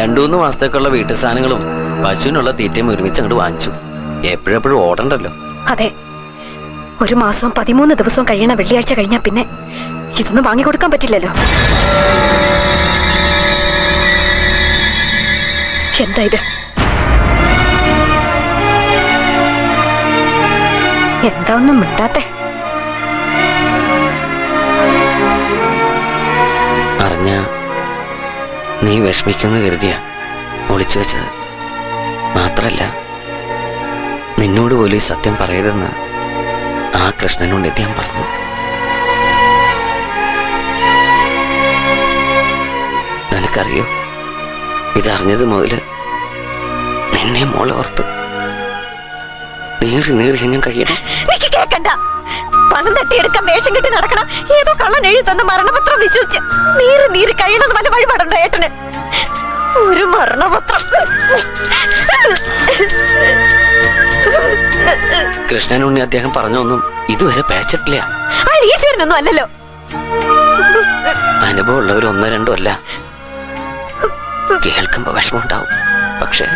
രണ്ടു മൂന്ന് മാസത്തേക്കുള്ള വീട്ടു സാധനങ്ങളും പശുവിനുള്ള തീറ്റയും ഒരുമിച്ച് അങ്ങോട്ട് വാങ്ങിച്ചു. എപ്പോഴെപ്പോഴും ഓടണ്ടല്ലോ. അതെ. ഒരു മാസവും പതിമൂന്ന് ദിവസവും കഴിയണ വെള്ളിയാഴ്ച കഴിഞ്ഞാ പിന്നെ ഇതൊന്നും വാങ്ങിക്കൊടുക്കാൻ പറ്റില്ലല്ലോ. എന്താ ഇത്? എന്താ ഒന്നും മിണ്ടാത്തെ? അറിഞ്ഞ നീ വിഷമിക്കുന്ന കരുതിയ ഒളിച്ചു വെച്ചത്. മാത്രല്ല നിന്നോട് പോലും സത്യം പറയരുതെന്ന് ആ കൃഷ്ണനോട് ഞാൻ പറഞ്ഞു. നിനക്കറിയോ? ഇതറിഞ്ഞത് മുതൽ നിന്നെ മോളെ ഓർത്ത് നീറി നീറി ഞാൻ കഴിയണം. കേക്കണ്ട. പണം തട്ടിയെടുക്കാൻ വേഷം കെട്ടി നടക്കണം. ഏതോ കള്ളൻ എഴുതി തന്ന മരണപത്രം വിശ്വസിച്ച് നീര് നീര് കഴിയണത് വല്ല വഴിപാടുണ്ടോ ഏട്ടന്? ഒരു മരണപത്രം. കൃഷ്ണനുണ്ണി അദ്ദേഹം പറഞ്ഞൊന്നും ഇതുവരെ പേച്ചിട്ടില്ല. അയാൾ ഈശ്വരനൊന്നും അല്ലല്ലോ. അനുഭവമുള്ളവർ ഒന്നോ രണ്ടോ അല്ല. കേൾക്കുമ്പോ വിഷമമുണ്ടാവും. പക്ഷേ